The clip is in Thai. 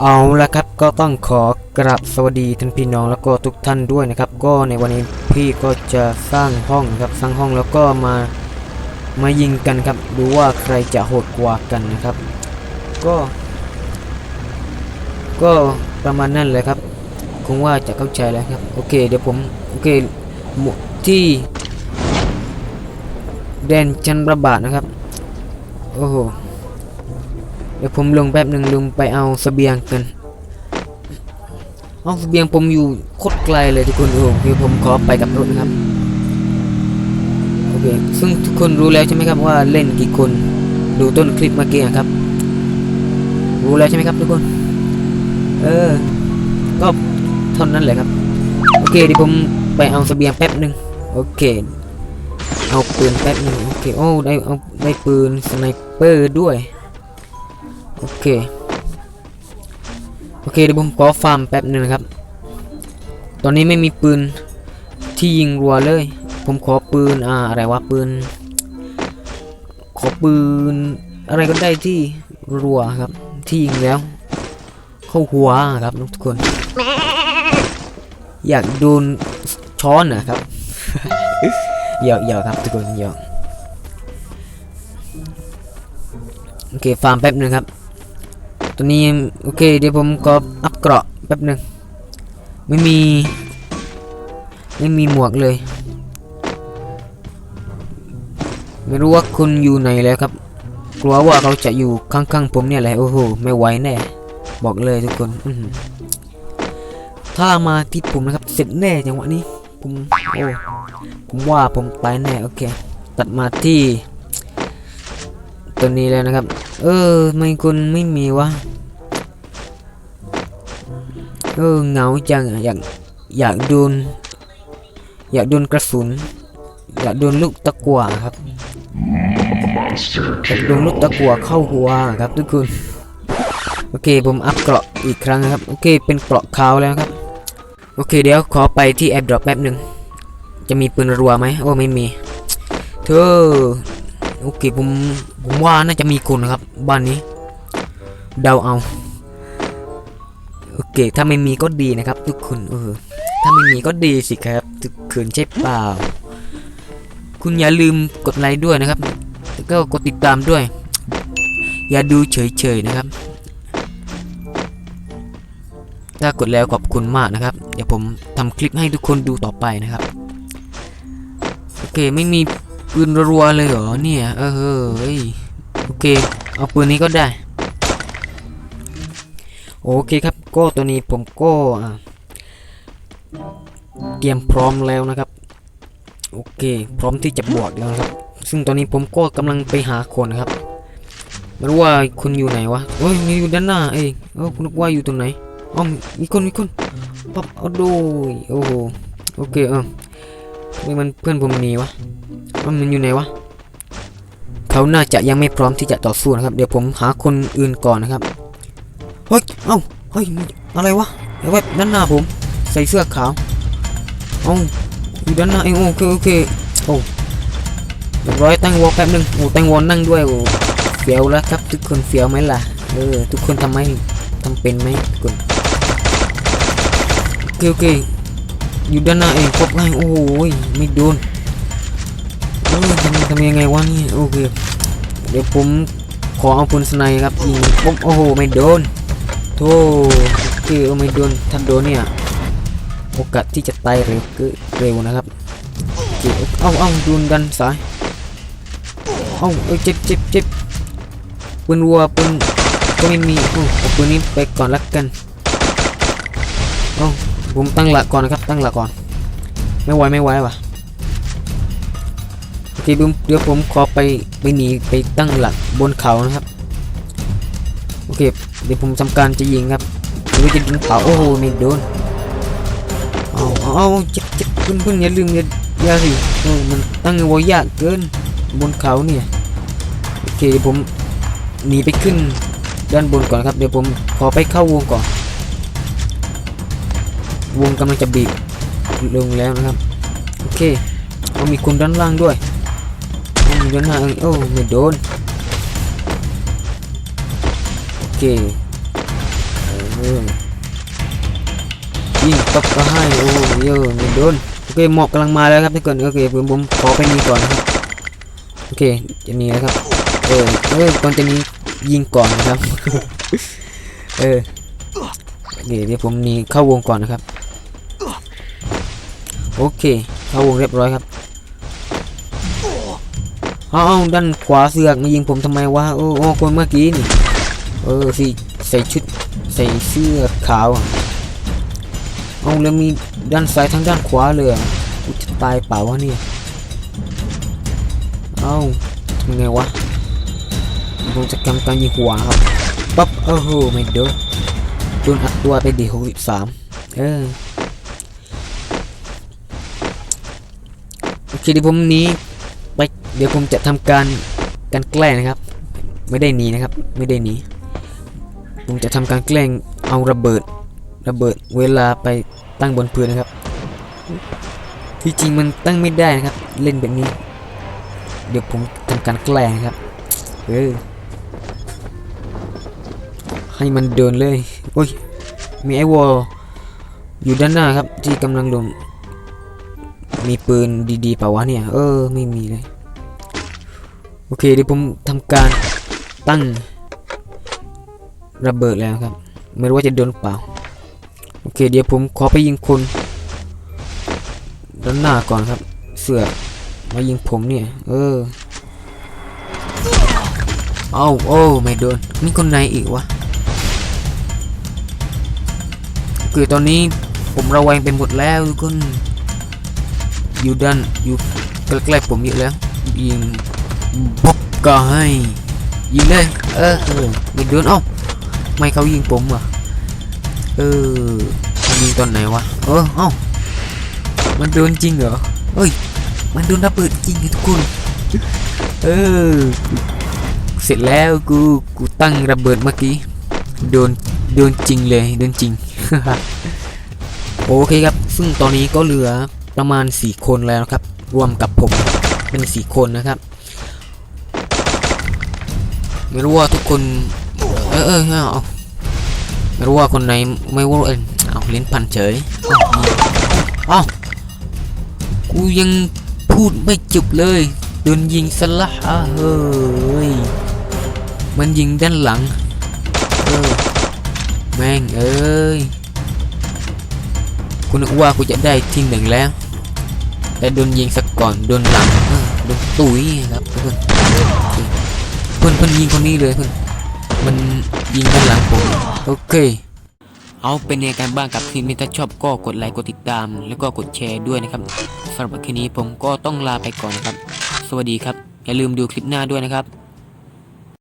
เอาละครับก็ต้องขอกราบสวัสดีท่านพี่น้องแล้วก็ทุกท่านด้วยนะครับ ก็ในวันนี้พี่ก็จะสร้างห้องครับสร้างห้องแล้วก็มามายิงกันครับดูว่าใครจะโหดกว่ากันนะครับ ก็ ก็ประมาณนั้นเลยครับ คงว่าจะเข้าใจแล้วครับโอเค เดี๋ยวผมโอเคที่แดนชันระบาดนะครับโอ้โห เดี๋ยวผมลงแป๊บหนึ่งลงไปเอาสเสบียงกันเอาสเสบียงผมอยู่โคตรไกลเลยทุกคนโอ้โหคือผมขอไปกับรถนะครับโอเคซึ่งทุกคนรู้แล้วใช่ไหมครับว่าเล่นกี่คนดูต้นคลิปเมื่อกี้ครับ รู้แล้วใช่ไหมครับทุกคน เออ ก็เท่านั้นแหละครับ โอเคเดี๋ยวผมไปเอาสเสบียงแป๊บหนึ่งโอเค เอาปืนแป๊บหนึ่งโอเคโอ้ได้เอาได้ปืนสไนเปอร์ด้วย เค โอเคเดี๋ยวผมขอฟาร์มแป๊บหนึ่งนะครับ ตอนนี้ไม่มีปืนที่ยิงรัวเลย ผมขอปืนอ่าอะไรวะปืน ขอปืน อะไรก็ได้ที่รัวครับ ที่ยิงแล้ว เข้าหัวครับทุกคน อยากโดนช้อนนะครับหยอกหยอกครับทุกคนหยอกโอเคฟาร์มแป๊บหนึ่งครับ ตัวนี้โอเค เดี๋ยวผมก็อัพเกราะแป๊บหนึ่งไม่มี ไม่มีหมวกเลย ไม่รู้ว่าคุณอยู่ไหนแล้วครับ กลัวว่าเขาจะอยู่ข้างๆผมเนี่ยแหละโอ้โหไม่ไหวแน่บอกเลยทุกคนถ้ามาที่ผมนะครับเสร็จแน่จังหวะนี้ผมโอ้ผมว่าผมตายแน่โอเค ตัดมาที่ ตัวนี้แล้วนะครับ เออไม่คุณไม่มีวะเออเหงาจังอยากอยากโดนอยากโดนกระสุน อยากโดนลูกตะกัวครับอยากโดนลูกตะกัวเข้าหัวครับทุกคนโอเคผมอัพเกราะอีกครั้งนะครับโอเคเป็นเกราะขาวแล้วครับโอเคเดี๋ยวขอไปที่แอปดรอปแป๊บหนึ่งจะมีปืนรัวไหมโอ้ไม่มีเธอโอเคผม ผมว่าน่าจะมีคนนะครับ บ้านนี้ เดาเอา โอเค ถ้าไม่มีก็ดีนะครับ ทุกคนเออถ้าไม่มีก็ดีสิครับ ทุกคนใช่เปล่า คุณอย่าลืมกดไลค์ด้วยนะครับแล้วก็กดติดตามด้วย อย่าดูเฉยๆนะครับ ถ้ากดแล้วขอบคุณมากนะครับ เดี๋ยวผมทำคลิปให้ทุกคนดูต่อไปนะครับ โอเคไม่มี ปืนรัวเลยเหรอเนี่ยเออเฮ้ยโอเค เอาปืนนี้ก็ได้ โอเคครับก็ตัวนี้ผมก็เตรียมพร้อมแล้วนะครับ โอเค พร้อมที่จะบวกแล้วครับ ซึ่งตอนนี้ผมก็กำลังไปหาคนครับไม่รู้ว่าคุณอยู่ไหนวะเฮ้ยมีอยู่ด้านหน้าเองเออคุณว่าอยู่ตรงไหนอ๋อมีคนมีคนปั๊บเอาดูโอ้โหโอเคเออ ไม่มันเพื่อนผมหนีวะมันอยู่ไหนวะเขาน่าจะยังไม่พร้อมที่จะต่อสู้นะครับ เดี๋ยวผมหาคนอื่นก่อนนะครับเฮ้ยเอ้าเฮ้ยอะไรวะไอ้เว็บด้านหน้าผม ใส่เสื้อขาวเอ้าอยู่ด้านหน้าเองโอเคโอเคโอ้เรียบร้อยตั้งวอลแป๊บนึงโอ้ตั้งวอลนั่งด้วยโอ้เฟียวแล้วครับทุกคนเฟียวไหมล่ะเออทุกคนทำไหมทำเป็นไหมทุกคนโอเคโอเค อยู่ด้านหน้าเองครบไงโอ้ยไม่โดนเออทำทำยังไงวะนี่โอเคเดี๋ยวผมขอเอาปืนสไนครับยิงปุ๊บโอ้โหไม่โดนโธ่โอเคเอไม่โดนถ้าโดนเนี่ยโอกาสที่จะตายเร็วกินเร็วนะครับโอเคเอาเอาดูนดันสายเอาเอ้ยเจ็บเจ็บเจ็บปืนวัวปืนก็ไม่มีโอ้ปืนนี้ไปก่อนละกันเอา ผมตั้งหลักก่อนนะครับ ตั้งหลักก่อน ไม่ไหวไม่ไหวว่ะโอเคผมเดี๋ยวผมขอไปไปหนีไปตั้งหลักบนเขานะครับ โอเค เดี๋ยวผมทำการจะยิงครับหรือจะยิงเผาโอ้โหไม่โดนเอาเอาเอาจ็บเจ็บเพื่อนเพื่อนอย่าลืมอย่ายาสิเออมันตั้งไว้ยากเกินบนเขาเนี่ยโอเคเดี๋ยวผมหนีไปขึ้นด้านบนก่อนครับเดี๋ยวผมขอไปเข้าวงก่อน วงกำลังจะบีบลงแล้วนะครับ โอเคเอามีคนด้านล่างด้วยเอามีด้านหน้าเอ้ยโอ้ไม่โดนโอเคเออยิงตบก็ให้โอ้เยอะไม่โดนโอเคหมอกกำลังมาแล้วครับทุกคนโอเคผมผมขอไปนี่ก่อนนะครับโอเคจะนีแล้วครับเออเออก่อนจะนี้ยิงก่อนนะครับ เออโอเคเดี๋ยวผมนีเข้าวงก่อนนะครับ โอเคเข้าวงเรียบร้อยครับเอาด้านขวาเสือกมายิงผมทำไมวะโอ้โอ้คนเมื่อกี้นี่เออสิใส่ชุดใส่เสื้อขาวอะเอาแล้วมีด้านซ้ายทั้งด้านขวาเลยกูจะตายเปล่าวะเนี่ยเอาทำไงวะผมจะกำการยิงหัวครับปั๊บโอ้โหไม่โดนโดนอัดตัวไปดีหกสิบสามเออ คเดี๋ยวผมนีไปเดี๋ยวผมจะทำการการแกล้งนะครับ ไม่ได้หนีนะครับ ไม่ได้หนีผมจะทำการแกล้งเอาระเบิด ระเบิดเวลาไปตั้งบนพื้นนะครับ ที่จริงมันตั้งไม่ได้นะครับ เล่นแบบนี้ เดี๋ยวผมทำการแกล้งครับเออให้มันเดินเลยโอ้ยมีไอวอลอยู่ด้านหน้าครับที่กำลังลง มีปืนดีๆเปล่าวะเนี่ย เออ ไม่มีเลย โอเคเดี๋ยวผมทำการตั้งระเบิดแล้วครับ ไม่รู้ว่าจะโดนเปล่า โอเค เดี๋ยวผมขอไปยิงคนด้านหน้าก่อนครับ เสือมายิงผมเนี่ย เออเอาโอ้ไม่โดนมีคนไหนอีกวะคือตอนนี้ผมระแวงไปหมดแล้วทุกคน อยู่ด้านอยู่ใกล้ๆผมเยอะแล้วยิงบกก็ให้ยิงเลยเออเออไม่โดนเอ้าไม่เขายิงผมวะเออมันยิงตอนไหนวะเออเอ้ามันโดนจริงเหรอเอ้ยมันโดนระเบิดจริงไงทุกคนเออเสร็จแล้วกูกูตั้งระเบิดเมื่อกี้โดนโดนจริงเลยโดนจริงโอเคครับ ซึ่งตอนนี้ก็เหลือ ประมาณ 4 คนแล้วนะครับ รวมกับผมเป็น 4 คนนะครับ ไม่รู้ว่าทุกคน เออเออเอาไม่รู้ว่าคนไหนไม่รู้เออเอาเลิ้นพันเฉยเอาเอากูยังพูดไม่จบเลยโดนยิงสละอะเฮ้ยมันยิงด้านหลังเออแม่งเอ้ยคุณนึกว่ากูจะได้ที่หนึ่งแล้ว แต่โดนยิงสักก่อนโดนหลังโดนตุ๋ยครับเพื่อนเพื่อนเพื่อนยิงคนนี้เลยเพื่อนมันยิงด้านหลังผมโอเค เอาเป็นยังไงกันบ้างกับคลิปนี้ถ้าชอบก็กดไลค์กดติดตาม แล้วก็กดแชร์ด้วยนะครับสำหรับคลิปนี้ผมก็ต้องลาไปก่อนนะครับ สวัสดีครับ อย่าลืมดูคลิปหน้าด้วยนะครับ